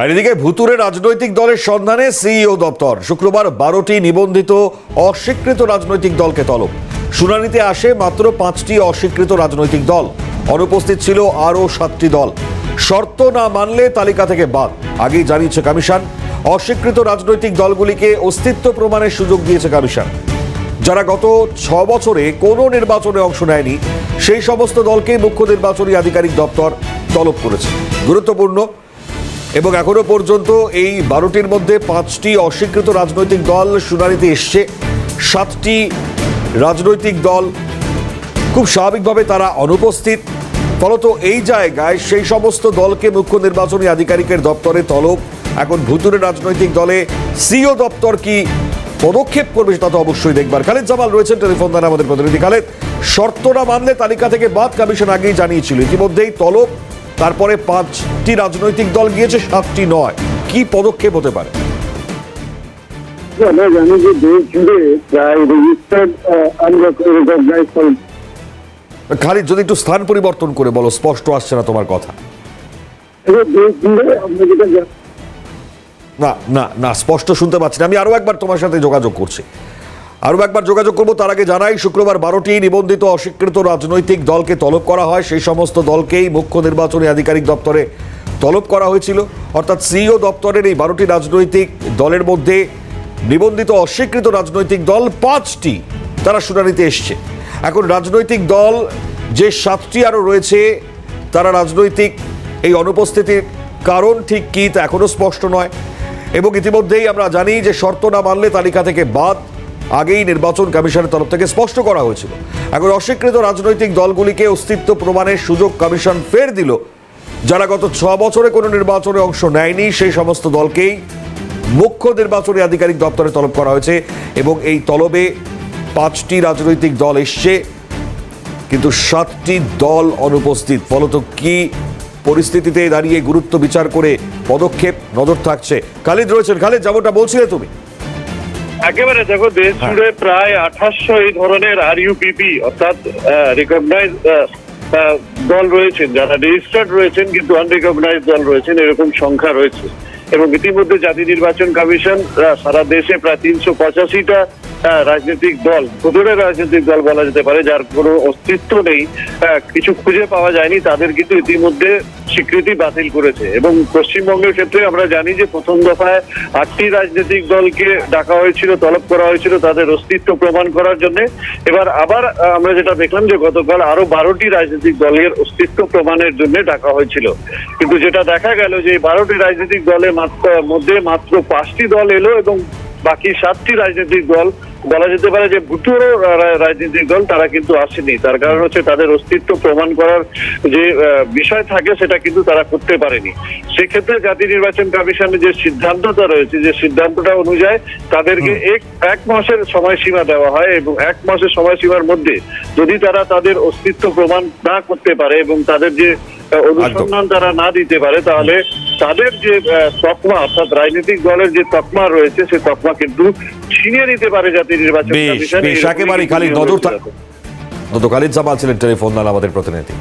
আর এদিকে ভুতুরে রাজনৈতিক দলের সন্ধানে সিইও দপ্তর। শুক্রবার বারোটি নিবন্ধিত অস্বীকৃত রাজনৈতিক দলকে তলব। শুনানিতে আসে মাত্র পাঁচটি অস্বীকৃত রাজনৈতিক দল। অনুপস্থিত ছিল আরও সাতটি দল। শর্ত না মানলে তালিকা থেকে বাদ। আগেই জানিয়েছে কমিশন, অস্বীকৃত রাজনৈতিক দলগুলিকে অস্তিত্ব প্রমাণের সুযোগ দিয়েছে কমিশন। যারা গত ছ বছরে কোনো নির্বাচনে অংশ নেয়নি, সেই সমস্ত দলকে মুখ্য নির্বাচনী আধিকারিক দপ্তর তলব করেছে। গুরুত্বপূর্ণ এবং এখনও পর্যন্ত এই বারোটির মধ্যে পাঁচটি অস্বীকৃত রাজনৈতিক দল শুনানিতে এসছে। সাতটি রাজনৈতিক দল খুব স্বাভাবিকভাবে তারা অনুপস্থিত। ফলত এই জায়গায় সেই সমস্ত দলকে মুখ্য নির্বাচনী আধিকারিকের দপ্তরে তলব। এখন ভুতুরে রাজনৈতিক দলে সিও দপ্তর কি পদক্ষেপ করবে সেটা তো অবশ্যই দেখবার। খালেদ জামাল রয়েছেন টেলিফোন দ্বারা আমাদের প্রতিনিধি। খালেদ শর্ত না মানলে তালিকা থেকে বাদ কমিশন আগেই জানিয়েছিল। ইতিমধ্যেই তলব তারপরে পাঁচটি রাজনৈতিক দল গিয়েছে সাতটি নয়। কি পদক্ষেপ হতে পারে? আমরা জানি যে দেশ জুড়ে প্রায় রেজিস্টার্ড খালিদ যদি একটু স্থান পরিবর্তন করে বলো স্পষ্ট আসছে না তোমার কথা। না না না স্পষ্ট শুনতে পাচ্ছি না। আমি আরও একবার তোমার সাথে যোগাযোগ করছি। আরও একবার যোগাযোগ করব। তার আগে জানাই, শুক্রবার বারোটি নিবন্ধিত অস্বীকৃত রাজনৈতিক দলকে তলব করা হয়। সেই সমস্ত দলকেই মুখ্য নির্বাচনী আধিকারিক দপ্তরে তলব করা হয়েছিল। অর্থাৎ সিইও দপ্তরের এই বারোটি রাজনৈতিক দলের মধ্যে নিবন্ধিত অস্বীকৃত রাজনৈতিক দল পাঁচটি তারা শুনানিতে এসছে। এখন রাজনৈতিক দল যে সাতটি আরও রয়েছে, তারা রাজনৈতিক এই অনুপস্থিতির কারণ ঠিক কী তা এখনও স্পষ্ট নয়। এবং ইতিমধ্যেই আমরা জানি যে শর্ত না মানলে তালিকা থেকে বাদ আগেই নির্বাচন কমিশনের তরফ থেকে স্পষ্ট করা হয়েছিল। এখন অস্বীকৃত রাজনৈতিক দলগুলিকে অস্তিত্ব প্রমাণের সুযোগ কমিশন ফের দিল। যারা গত ছ বছরে কোনো নির্বাচনে অংশ নেয়নি, সেই সমস্ত দলকেই মুখ্য নির্বাচনী আধিকারিক দপ্তরে তলব করা হয়েছে এবং এই তলবে পাঁচটি রাজনৈতিক দল এসছে, কিন্তু সাতটি দল অনুপস্থিত। ফলত কি পরিস্থিতিতে দাঁড়িয়ে গুরুত্ব বিচার করে পদক্ষেপ নজর থাকছে। খালিদ রয়েছেন। খালিদ, যেমনটা বলছিলে তুমি। একেবারে দেখো দেশ জুড়ে প্রায় আঠাশশো এই ধরনের আর ইউপিপি অর্থাৎ রিকগনাইজ দল রয়েছেন। যারা রেজিস্টার্ড রয়েছেন কিন্তু আনরিকগনাইজ দল রয়েছেন এরকম সংখ্যা রয়েছে। এবং ইতিমধ্যে জাতি নির্বাচন কমিশন সারা দেশে প্রায় তিনশো পঁচাশিটা রাজনৈতিক দল ভুতুরে রাজনৈতিক দল বলা যেতে পারে যার কোনো অস্তিত্ব নেই। আহ, কিছু খুঁজে পাওয়া যায়নি তাদের কিন্তু ইতিমধ্যে স্বীকৃতি বাতিল করেছে। এবং পশ্চিমবঙ্গের ক্ষেত্রে আমরা জানি যে প্রথম দফায় আটটি রাজনৈতিক দলকে ডাকা হয়েছিল তলব করা হয়েছিল তাদের অস্তিত্ব প্রমাণ করার জন্য। এবার আবার আমরা যেটা দেখলাম যে গতকাল আরও বারোটি রাজনৈতিক দলের অস্তিত্ব প্রমাণের জন্য ডাকা হয়েছিল। কিন্তু যেটা দেখা গেল যে বারোটি রাজনৈতিক দলের মাত্র মধ্যে মাত্র পাঁচটি দল এলো এবং বাকি সাতটি রাজনৈতিক দল বলা যেতে পারে যে ভুতুরো রা- রাজনৈতিক দল তারা কিন্তু আসেনি। তার কারণ হচ্ছে তাদের অস্তিত্ব প্রমাণ করার যে বিষয় থাকে সেটা কিন্তু তারা করতে পারেনি। সেক্ষেত্রে জাতীয় নির্বাচন কমিশনের যে সিদ্ধান্তটা রয়েছে যে সিদ্ধান্তটা অনুযায়ী তাদেরকে এক এক মাসের সময়সীমা দেওয়া হয় এবং এক মাসের সময়সীমার মধ্যে যদি তারা তাদের অস্তিত্ব প্রমাণ না করতে পারে এবং তাদের যে অনুসন্ধান তারা না দিতে পারে তাহলে তাদের যে তকমা অর্থাৎ রাজনৈতিক দলের যে তকমা রয়েছে সে তকমা কিন্তু ছিনিয়ে নিতে পারে যাতে নির্বাচন কমিশন। একেবারেই কিন্তু নজর থাকবে থাক তো খালিদ জামাল ছিলেন টেলিফোন আমাদের প্রতিনিধি।